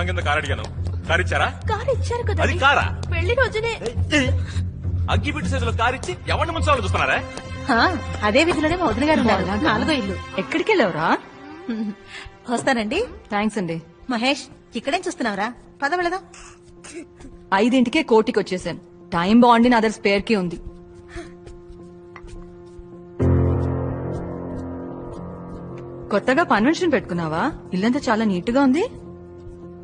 కట్నం కింద కారు అడిగాను. కారు ఇచ్చారా? కారు ఇచ్చారు కదా అది కారా? పెళ్ళి రోజునే. అగ్గి పెట్టి సైజులో కారు ఇచ్చి ఎవరిని ముంచాలని చూస్తున్నారా? అదే వీధిలోనే మా వదిన గారు ఉన్నారు. నాలుగో ఇల్లు. ఎక్కడికి వెళ్ళావురా? వస్తానండి. థ్యాంక్స్ అండి. మహేష్ ఇక్కడేం చూస్తున్నావురా? పద వెళదాం. ఐదింటికే కోటికి వచ్చేసాను. టైం బాగుండి నా దగ్గర స్పేర్కి ఉంది. కొత్తగా కన్వెన్షన్ పెట్టుకున్నావా? ఇల్లంతా చాలా నీట్గా ఉంది.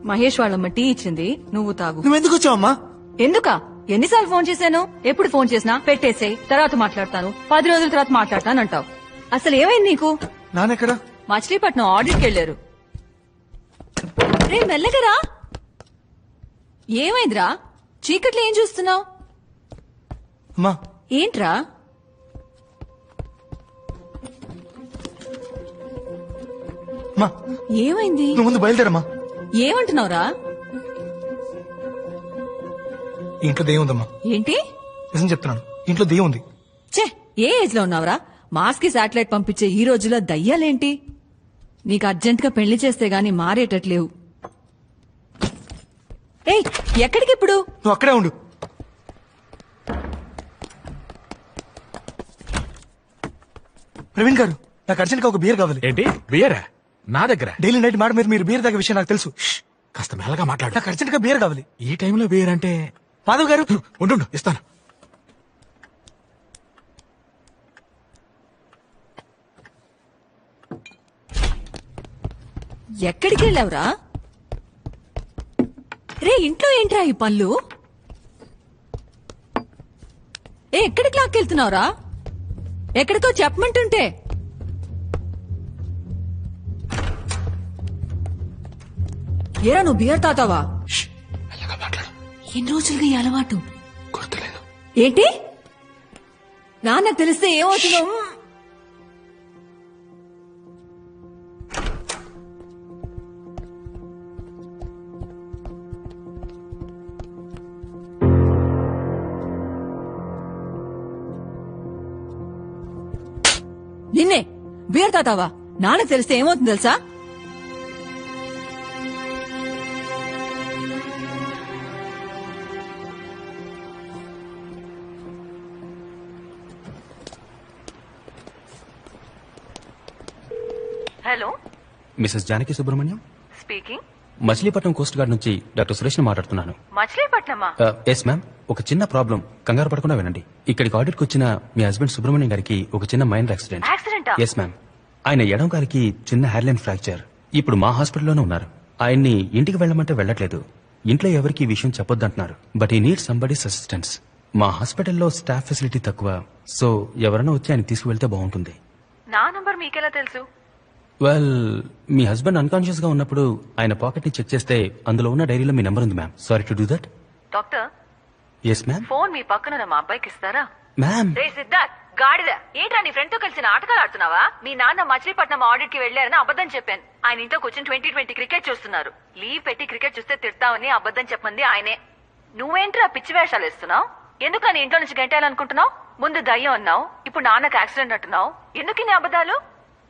మహేష్ వాళ్ళమ్మ టీ ఇచ్చింది నువ్వు తాగు. నువ్వెందుకు వచ్చావమ్మా? ఎందుకా? ఎన్నిసార్లు ఫోన్ చేశాను? ఎప్పుడు ఫోన్ చేసినా పెట్టేసేయ్ తర్వాత మాట్లాడతాను. పది రోజుల తర్వాత మాట్లాడతాను అంటావు అసలు ఏమైంది నీకు? నాన్నెక్కడా మచిలీపట్నం ఆడిట్కి వెళ్ళారు. రే. మెల్లగరా ఏమైందిరా? చీకట్లో ఏం చూస్తున్నావు? అమ్మా. ఏంట్రా? అమ్మా. ఏమైంది? నువ్వు ముందు బయలుదేరమ్మా. ఏమంటున్నావురా? ఇంట్లో దెయ్యం ఉందమ్మా ఏంటి? నిజం చెప్తున్నాను. ఇంట్లో దెయ్యం ఉంది ఛే ఏ ఏజ్లో ఉన్నావురా? మాస్కి శాటిలైట్ పంపించే ఈ రోజుల్లో దయ్యాలేంటి? నీకు అర్జెంట్గా పెళ్ళి చేస్తే గాని మారేటట్లేవు. ఏయ్ ఎక్కడికి ఇప్పుడు నువ్వు అక్కడే ఉండు. ప్రవీణ్ గారు నాకు అర్జెంట్గా ఒక బియర్ కావాలి. ఏంటి? బియరా నా దగ్గర. డైలీ నైట్ మాట మీరు మీరు బియర్ తాగే విషయం నాకు తెలుసు. కాస్త మెల్లగా మాట్లాడు. నాకు అర్జెంట్గా బియర్ కావాలి. ఈ టైంలో బియర్ అంటే మాధవ్ గారు? ఉండు ఇస్తాను. ఎక్కడికి వెళ్ళావురా? రే ఇంట్లో ఏంట్రా ఈ పళ్ళు ఏ ఎక్కడికి లాక్కెళ్తున్నావురా? ఎక్కడికో చెప్పమంటుంటే ఏరా నువ్వు బియర్ తాతావా? ఎన్ని రోజులుగా ఈ అలవాటు? గుర్తులేదు. ఏంటి? నాన్న తెలిస్తే ఏమవుతుందో? నిన్నే బీర్ తాతావా? నాన్న తెలిస్తే ఏమవుతుంది తెలుసా? Hello. Mrs Janaki Subrahmanyam? Speaking. Machilipatnam coast guard నుంచి డాక్టర్ సురేష్ మాట్లాడుతున్నాను. మచిలీపట్నమా? ఎస్ మ్యామ్ ఒక చిన్న ప్రాబ్లం. కంగారు పడకుండా వినండి. ఇక్కడికి ఆడిట్కి వచ్చిన మీ హస్బెండ్ సుబ్రహ్మణ్యం గారికి ఒక చిన్న మైనర్ యాక్సిడెంట్. యాక్సిడెంటా? ఎస్ మ్యామ్ ఆయన ఎడం గారికి చిన్న హెయిర్లైన్ ఫ్రాక్చర్. ఇప్పుడు మా హాస్పిటల్లోనే ఉన్నారు. ఆయన్ని ఇంటికి వెళ్ళమంటే వెళ్ళట్లేదు. ఇంట్లో ఎవరికి ఈ విషయం చెప్పొద్దంటున్నారు. But we need somebody's assistance మా హాస్పిటల్లో స్టాఫ్ ఫెసిలిటీ తక్కువ. సో ఎవరైనా వచ్చి ఆయన తీసుకువెళ్తే బాగుంటుంది. నా నంబర్ మీకెలా తెలుసు? వెల్ మీ హస్బెండ్ అన్కాన్షియస్గా ఉన్నప్పుడు ఆయన పాకెట్ని చెక్ చేస్తే అందులో ఉన్న డైరీలో మీ నెంబర్ ఉంది ma'am sorry to do that doctor yes ma'am phone మీ పక్కన మా అబ్బాయికి ఇస్తారా? మ్యామ్ రే సిద్ధార్థ్ గాడిద. ఏంట్రా నీ ఫ్రెండ్తో కలిసి నాటకాలు ఆడుతున్నావా? మీ నాన్న మచిలీపట్నం ఆడిట్కి వెళ్ళారని అబద్ధం చెప్పాను. ఆయన ఇంట్లో కూర్చొని ట్వంటీ ట్వంటీ క్రికెట్ చూస్తున్నారు. లీవ్ పెట్టి క్రికెట్ చూస్తే తిడతావని అబద్ధం చెప్పమంది ఆయనే. నువ్వేంట్రా పిచ్చి వేషాలు ఇస్తున్నావు ఎందుకు నీ ఇంట్లో నుంచి గంటేయాలనుకుంటున్నావు? ముందు దయ్యం అన్నావు ఇప్పుడు నాన్నకు యాక్సిడెంట్ అంటున్నావు? ఎందుకు నీ అబద్ధాలు?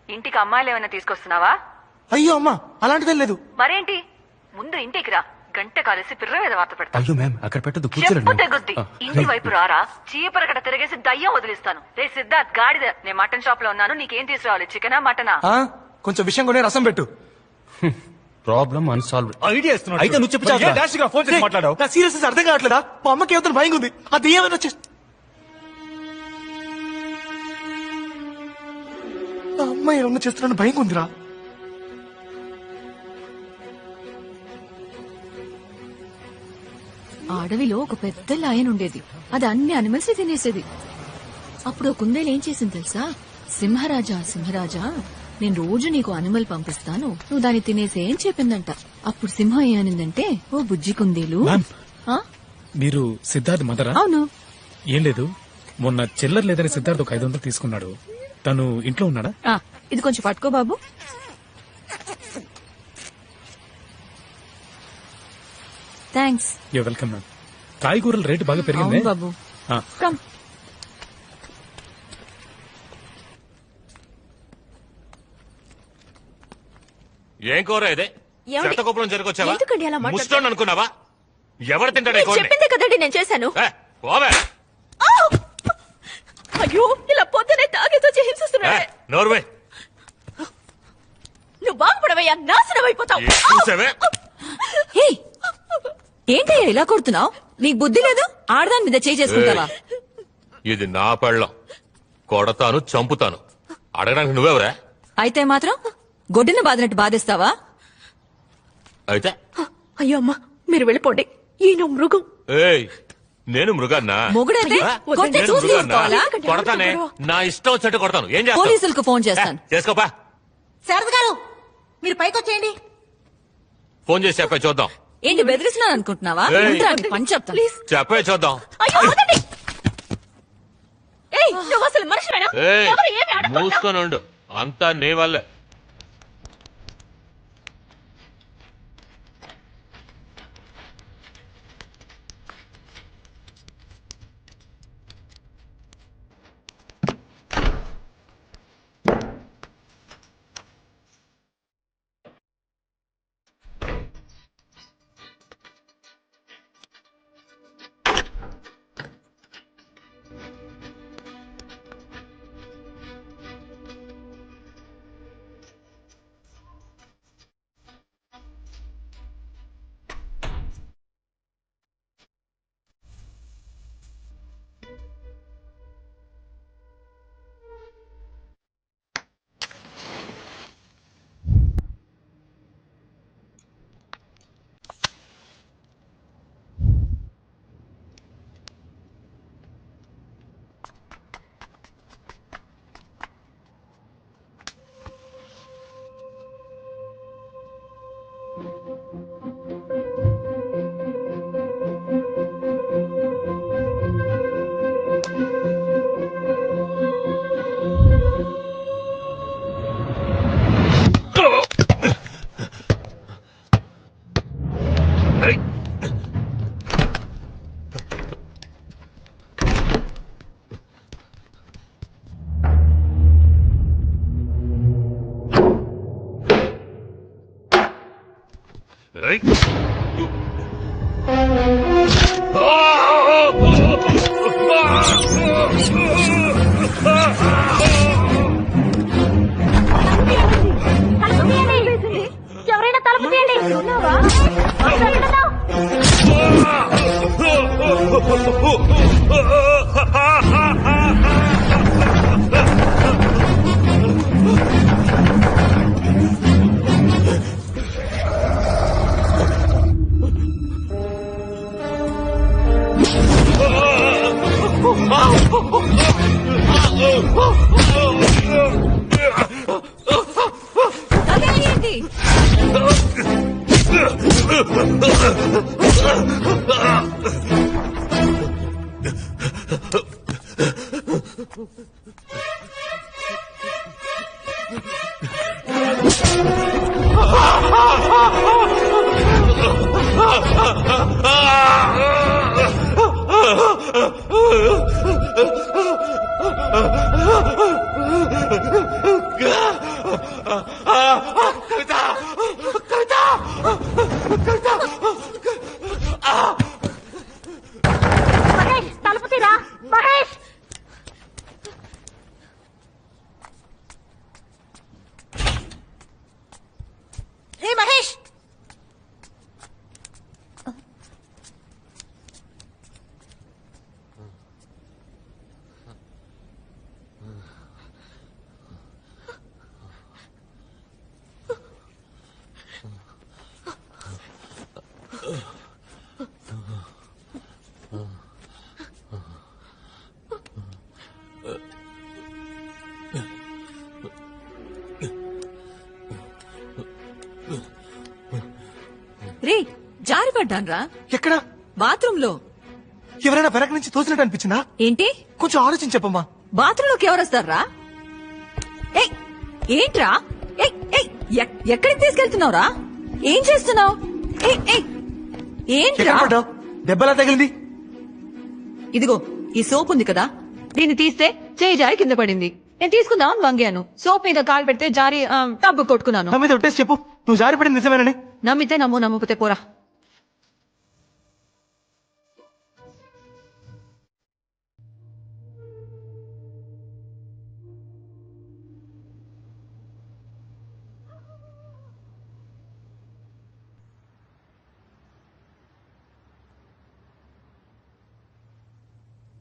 ఇంటికి అమ్మాయిలు ఏమైనా తీసుకొస్తున్నావా? అయ్యో అమ్మా అలాంటిదే లేదు. మరేంటి? ముందు ఇంటికి రా. గంట కాలేసి పిర్ర మీద వార్త పెడతా. అయ్యో మ్యామ్ అక్కడ పెట్టదు చెప్పు కూర్చోండి తెగుద్ది ఇంటి వైపు రారా. చీపరకట తిరిగేసి దయ్యం వదిలిస్తాను. రే సిద్ధార్థ్ గాడిద. నేను మటన్ షాప్లో ఉన్నాను నీకేం తీసుకురావాలి? చికెనా మటనా? ఆ? కొంచెం విషయం కొనే రసం పెట్టు. ప్రాబ్లం అన్సాల్వ్ ఐడియా ఇస్తున్నాడు అయితే నువ్వు చెప్పు? డాష్గా ఫోన్ చేసి మాట్లాడావు. నా సీరియస్ అర్థం కావట్లేదా? మా అమ్మకి ఏమైనా భయం ఉంది. ఆ దెయ్యం ఏమైనా వచ్చేసి ఆ అమ్మాయి ఏమన్నా చేస్తున్నాను భయం ఉందిరా ఆ అడవిలో ఒక పెద్ద లాయన్ ఉండేది. అది అన్ని అనిమల్స్ తినేసేది. అప్పుడు ఒక కుందేలు ఏం చేసింది తెలుసా? సింహరాజా సింహరాజా నేను రోజు నీకు అనిమల్ పంపిస్తాను. నువ్వు దాన్ని తినేసే అని చెప్పిందంట. అప్పుడు సింహం ఏమనిందంటే ఓ బుజ్జి కుందేలు. ఆ? మీరు సిద్ధార్థ్ మదరా? అవును. ఏం లేదు. మొన్న చిల్లర లేదని సిద్ధార్థ్ ఒక ఐదు వందలు తీసుకున్నాడు. తను ఇంట్లో ఉన్నాడా? ఆ, ఇది కొంచెం పట్టుకో బాబు. థ్యాంక్స్ యూ వెల్కమ్ మ్యామ్ కాయగూరల రేటు బాగా పెరిగింది. అవును బాబు. కమ్ ఏం కూర ఇదే? ఏమండి? ఎందుకండి అలా మాట్లాడతారు? ముస్టోన్ అనుకున్నావా? ఎవరు తింటాడు నేను చెప్పిందే కదండి నేను చేశాను. ఆ! అయ్యో ఇలా పొద్దునే తాగేతో ఏ, హింసిస్తున్నాడే నోర్వే. నువ్వు బాగుపడవయ్యా నాశనం అయిపోతావు. ఏంటయ్యా ఇలా కొడుతున్నావు? నీకు బుద్ధి లేదు? ఆడదాని మీద చేయి చేసుకుంటావా? ఇది నా పెళ్ళం. కొడతాను చంపుతాను. అడగడానికి నువ్వెవరా? అయితే మాత్రం గొడ్డున బాదినట్టు బాధిస్తావా? అయితే? అయ్యో అమ్మా మీరు వెళ్ళిపోండి. ఈయన మృగం. ఏయ్ నేను మృగాన్నా మొగుడైతే ఆ? కొట్టి నేను చూసి మృగాన్నా? ఊరుకోవాలా? కొడతానే నా ఇష్టం వచ్చినట్టు కొడతాను ఏం చేస్తావు పోలీసులకు ఫోన్ చేస్తాను చేసుకోపా శారద గారు మీరు పైకి వచ్చేయండి ఫోన్ చేసి చెప్పే చూద్దాం ఏంటి బెదిరిస్తున్నాను అనుకుంటున్నావా ఏయ్. ఉండురా, నీ పని చెప్తాను చెప్పే చూద్దాం అయ్యో, వదలండి. ఏయ్, నువ్వు అసలు మనిషివేనా? ఏయ్ ఎవరు ఏమి అడగకుండా? మూసుకొని ఉండు అంతా నీ వల్లే ఎవరైనా తలుపు తీయండి. Ah! అదేంటి? మహేష్ పడ్డాన్రా ఎక్కడ? బాత్రూమ్లో ఎవరైనా వెనక నుంచి తోసినట్టు అనిపించిందా ఏంటి? కొంచెం ఆలోచించి చెప్పమ్మా. బాత్రూమ్లోకి ఎవరు వస్తారా ఏంట్రా ఎక్కడికి తీసుకెళ్తున్నావురా? ఏం చేస్తున్నావు? ఏంట్రా? దెబ్బలా తగిలింది. ఇదిగో ఈ సోప్ ఉంది కదా. దీన్ని తీస్తే చేయి జారి కింద పడింది. నేను తీసుకుందాం వంగాను. సోప్ మీద కాలు పెడితే జారి టబ్బు కొట్టుకున్నాను. నా మీద ఒట్టేసి చెప్పు. నువ్వు జారిపడింది నిజమేనని. నమ్మితే నమ్ము నమ్మకపోతే పోరా.